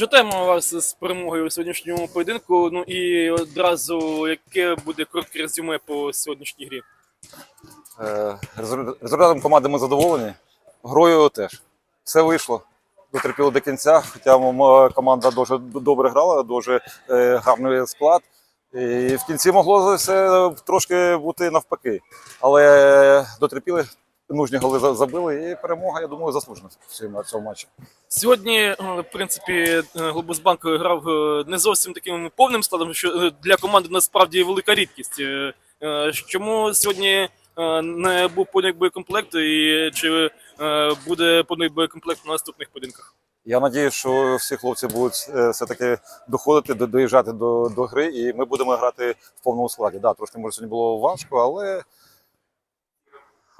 Вітаємо вас з перемогою у сьогоднішньому поєдинку. Ну і одразу яке буде коротке резюме по сьогоднішній грі? Е, Результатом команди ми задоволені. Грою теж. Все вийшло. Дотерпіли до кінця. Хоча команда дуже добре грала, дуже е, гарний склад. І в кінці могло все трошки бути навпаки. Але дотерпіли, нужні голи забили, і перемога, я думаю, заслужена в цьому- матчі. Сьогодні, е, в принципі, е, Глобусбанк грав е, не зовсім таким повним складом, що для команди насправді велика рідкість. Чому сьогодні не був повний боєкомплект і чи буде повний боєкомплект на наступних поєдинках? Я сподіваюся, що всі хлопці будуть все-таки доходити, доїжджати до, до гри, і ми будемо грати в повному складі. Да, трошки може сьогодні було важко, але,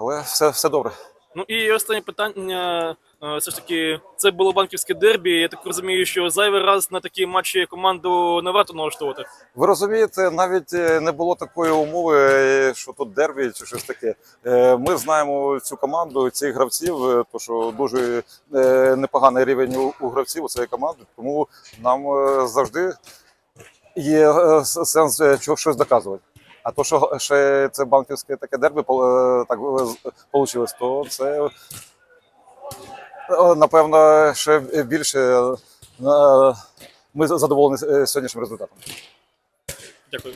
але все, все добре. Ну і останнє питання. е, Все ж таки, це було банківське дербі. Я так розумію, що зайвий раз на такі матчі команду не варто налаштовувати. Ви розумієте, навіть е, не було такої умови, е, що тут дербі чи щось таке. Ми знаємо цю команду, цих гравців, то що дуже непоганий рівень у, гравців у цієї команди, тому нам завжди є сенс чого- щось доказувати. А то, що ще це банківське таке дерби е, так вийшло, то це е, напевно ще більше е, ми задоволені е, сьогоднішнім результатом. Дякую.